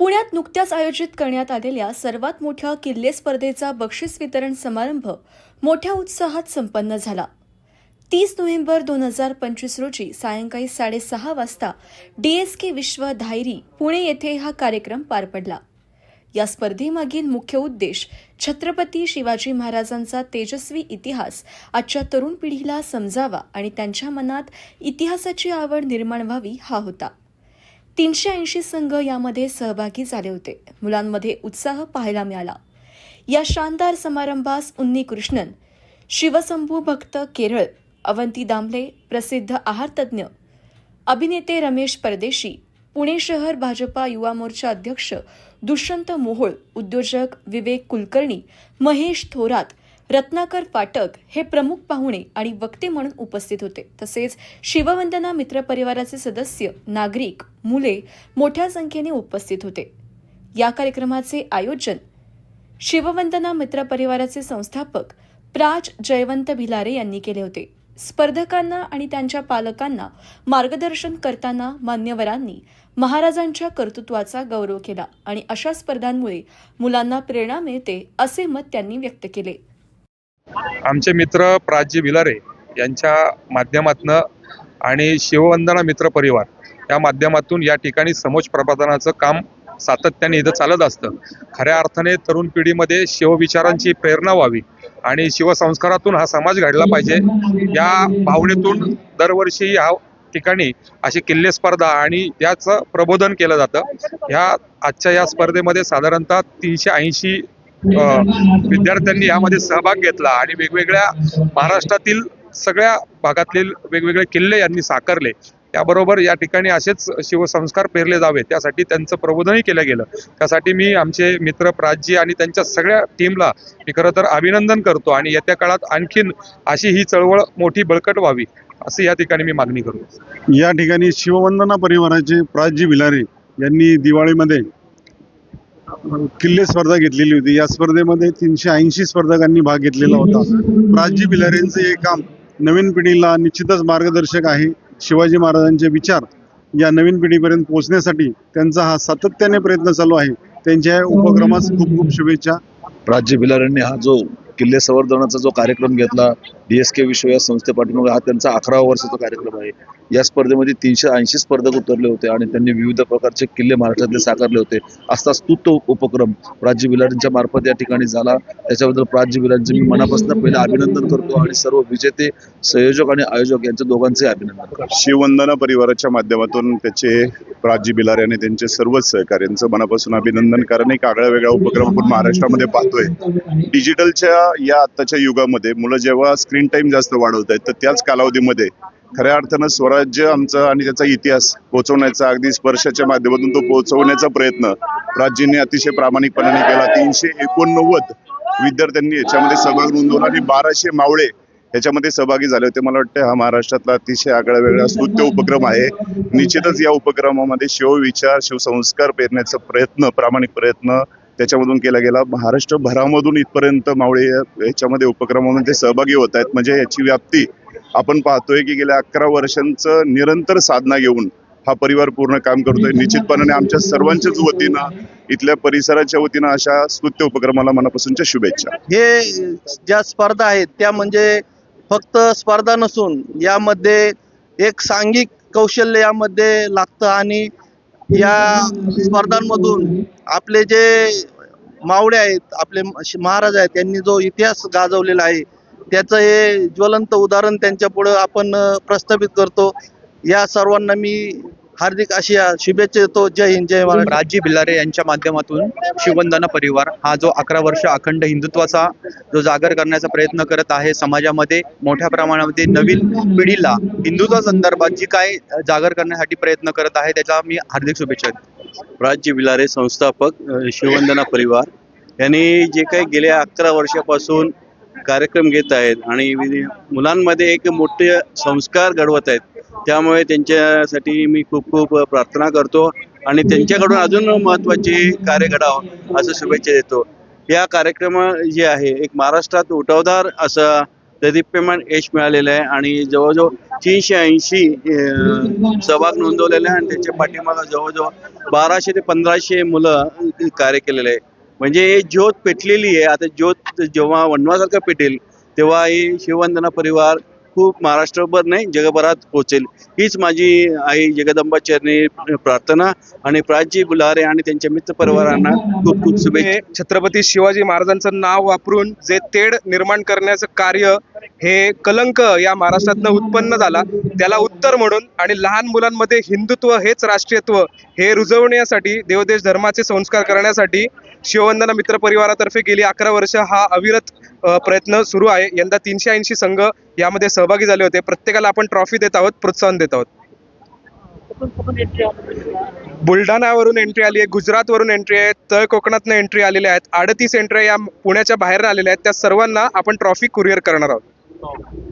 पुण्यात नुकत्याच आयोजित करण्यात आलेल्या सर्वात मोठ्या किल्ले स्पर्धेचा बक्षीस वितरण समारंभ मोठ्या उत्साहात संपन्न झाला. तीस नोव्हेंबर दोन हजार पंचवीस रोजी सायंकाळी साडेसहा वाजता डीएसके विश्व धायरी पुणे येथे हा कार्यक्रम पार पडला. या स्पर्धेमागील मुख्य उद्देश छत्रपती शिवाजी महाराजांचा तेजस्वी इतिहास आजच्या तरुण पिढीला समजावा आणि त्यांच्या मनात इतिहासाची आवड निर्माण व्हावी हा होता. तीनशे ऐंशी संघ यामध्ये सहभागी झाले होते. मुलांमध्ये उत्साह पाहायला मिळाला. या शानदार समारंभास उन्नी कृष्णन शिवशंभू भक्त केरळ अवंती दामले प्रसिद्ध आहारतज्ञ अभिनेते रमेश परदेशी पुणे शहर भाजपा युवा मोर्चा अध्यक्ष दुष्यंत मोहोळ उद्योजक विवेक कुलकर्णी महेश थोरात रत्नाकर फाटक हे प्रमुख पाहुणे आणि वक्ते म्हणून उपस्थित होते. तसेच शिववंदना मित्र परिवाराचे सदस्य नागरिक मुले मोठ्या संख्येने उपस्थित होते. या कार्यक्रमाचे आयोजन शिववंदना मित्र परिवाराचे संस्थापक प्राज जयवंत भिलारे यांनी केले होते. स्पर्धकांना आणि त्यांच्या पालकांना मार्गदर्शन करताना मान्यवरांनी महाराजांच्या कर्तृत्वाचा गौरव केला आणि अशा स्पर्धांमुळे मुलांना प्रेरणा मिळते असे मत त्यांनी व्यक्त केले. आमचे मित्र प्राजी भिलारे यांच्या माध्यमातनं आणि शिववंदना मित्र परिवार या माध्यमातून या ठिकाणी समोज प्रबोधनाचं काम सातत्याने इथं चालत असतं. खऱ्या अर्थाने तरुण पिढीमध्ये शिवविचारांची प्रेरणा व्हावी आणि शिवसंस्कारातून हा समाज घडला पाहिजे. या भावनेतून दरवर्षी या ठिकाणी अशी किल्ले स्पर्धा आणि याचं प्रबोधन केलं जातं. ह्या आजच्या या स्पर्धेमध्ये साधारणतः तीनशे ऐंशी विद्यार्थ्यांनी यामध्ये सहभाग घेतला आणि वेगवेगळ्या महाराष्ट्रातील सगळ्या भागातील वेगवेगळे किल्ले यांनी साकारले. त्याबरोबर या ठिकाणी असेच शिवसंस्कार पेरले जावे त्यासाठी त्यांचं प्रबोधनही केलं गेलं. त्यासाठी मी आमचे मित्र प्राजी आणि त्यांच्या सगळ्या टीमला मी खरं तर अभिनंदन करतो आणि येत्या काळात आणखीन अशी ही चळवळ मोठी बळकट व्हावी असं या ठिकाणी मी मागणी करतो या ठिकाणी शिववंदना परिवाराचे प्राजी भिलारे यांनी दिवाळीमध्ये किल्ले स्पर्धा घेतलेली होती. या स्पर्धेमध्ये तीनशे ऐंशी स्पर्धकांनी भाग घेतलेला होता. प्राजी भिलारेंचे हे काम नवीन पिढीला निश्चितच मार्गदर्शक आहे. शिवाजी महाराजांचे विचार या नवीन पिढीपर्यंत पोहोचण्यासाठी त्यांचा हा सातत्याने प्रयत्न चालू आहे. त्यांच्या या उपक्रमास खूप खूप शुभेच्छा. राज्य बिलाऱ्यांनी हा जो किल्ले संवर्धनाचा जो कार्यक्रम घेतला डीएसके विश्व या संस्थेपाठीमागे हा त्यांचा अकरावा वर्षाचा कार्यक्रम आहे. या स्पर्धेमध्ये तीनशे ऐंशी स्पर्धक उतरले होते आणि त्यांनी विविध प्रकारचे किल्ले महाराष्ट्रातले साकारले होते. असा स्तुत उपक्रम प्राजी बिलाऱ्यांच्या मार्फत या ठिकाणी झाला. त्याच्याबद्दल प्राजी बिलाऱ्यांचे मी मनापासून पहिले अभिनंदन करतो आणि सर्व विजेते संयोजक आणि आयोजक यांच्या दोघांचे अभिनंदन शिववंदना परिवाराच्या माध्यमातून त्याचे प्राजी बिलारे आणि त्यांचे सर्वच सहकार्यांचं मनापासून अभिनंदन कारण एक आगळा वेगळा उपक्रम आपण महाराष्ट्रामध्ये पाहतोय. डिजिटलच्या या आत्ताच्या युगामध्ये मुलं जेव्हा स्क्रीन टाइम जास्त वाढवत आहेत तर त्याच कालावधीमध्ये खऱ्या अर्थानं स्वराज्य आमचं आणि त्याचा इतिहास पोहोचवण्याचा अगदी स्पर्शाच्या माध्यमातून तो पोहोचवण्याचा प्रयत्न राज्यांनी अतिशय प्रामाणिकपणाने केला. तीनशे एकोणनव्वद विद्यार्थ्यांनी याच्यामध्ये सहभाग नोंदवला आणि बाराशे मावळे याच्यामध्ये सहभागी झाले होते. मला वाटतं हा महाराष्ट्रातला अतिशय आगळा वेगळा स्तुत्य उपक्रम आहे. निश्चितच या उपक्रमामध्ये शिवविचार शिवसंस्कार पेरण्याचा प्रयत्न प्रामाणिक प्रयत्न त्याच्यामधून केला गेला. महाराष्ट्र भरामधून इथपर्यंत मावळे या- याच्यामध्ये उपक्रमामध्ये सहभागी होत आहेत. म्हणजे याची व्याप्ती आपण पाहतोय की गेल्या अकरा वर्षांचं निरंतर साधना घेऊन हा परिवार पूर्ण काम करतोय. निश्चितपणाने आमच्या सर्वांच्याच वतीनं इथल्या परिसराच्या वतीनं अशा स्तुत्य उपक्रमाला मनापासूनच्या शुभेच्छा. हे ज्या स्पर्धा आहेत त्या म्हणजे फक्त स्पर्धा नसून यामध्ये एक सांघिक कौशल्य यामध्ये लागतं आणि या स्पर्धांमधून आपले जे मावळे आहेत आपले महाराज आहेत त्यांनी जो इतिहास गाजवलेला आहे त्याचं हे ज्वलंत उदाहरण त्यांच्या पुढं आपण प्रस्थापित करतो. या सर्वांना मी हार्दिक अशी शुभेच्छा देतो. जय हिंद जय महाराष्ट्र. राजी बिल्लारे यांच्या माध्यमातून शिववंदना परिवार हा जो अकरा वर्ष अखंड हिंदुत्वाचा जो जागर करण्याचा प्रयत्न करत आहे समाजामध्ये मोठ्या प्रमाणामध्ये नवीन पिढीला हिंदुत्वा संदर्भात जी काय जागर करण्यासाठी प्रयत्न करत आहे त्याचा मी हार्दिक शुभेच्छा देतो. राज्य बिलारे संस्थापक शिववंदना परिवार. यांनी जे काही गेल्या अकरा वर्षापासून कार्यक्रम घेत आहेत आणि मुलांमध्ये एक मोठे संस्कार घडवत आहेत. त्यामुळे त्यांच्यासाठी मी खूप खूप प्रार्थना करतो आणि त्यांच्याकडून अजून महत्त्वाचे कार्य घडावं असं शुभेच्छा देतो. या कार्यक्रम जे आहे एक महाराष्ट्रात उठावदार असं देदीप्यमान यश मिळालेलं आहे आणि जवळजवळ तीनशे ऐंशी सहभाग नोंदवलेले आहे आणि त्याच्या पाठीमागं जवळजवळ बाराशे ते पंधराशे मुलं कार्य केलेलं आहे. म्हणजे ज्योत पेटलेली आहे. आता ज्योत जेव्हा वनवासारखं पेटेल तेव्हा ही शिववंदना परिवार खूप महाराष्ट्रभर नाही जगभरात पोहोचेल. हीच माझी आई जगदंबा चरणी प्रार्थना आणि प्राची बुलारे आणि त्यांच्या मित्रपरिवारांना खूप खूप शुभेच्छा. छत्रपती शिवाजी महाराजांचं नाव वापरून जे तेढ निर्माण करण्याचं कार्य हे कलंक या महाराष्ट्रातनं उत्पन्न झाला. त्याला उत्तर म्हणून आणि लहान मुलांमध्ये हिंदुत्व हेच राष्ट्रीयत्व हे रुजवण्यासाठी देवदेश धर्माचे संस्कार करण्यासाठी शिववंदना मित्र परिवारातर्फे गेली अकरा वर्ष हा अविरत प्रयत्न सुरू आहे. यंदा तीनशे ऐंशी संघ यामध्ये सहभागी झाले होते. प्रत्येकाला आपण ट्रॉफी देत आहोत प्रोत्साहन देत आहोत. बुलढाण्यावरून एंट्री आली आहे गुजरातवरून एंट्री आहे तळ कोकणातनं एंट्री आलेल्या आहेत. अडतीस एंट्री या पुण्याच्या बाहेर आलेल्या आहेत. त्या सर्वांना आपण ट्रॉफी कुरिअर करणार आहोत.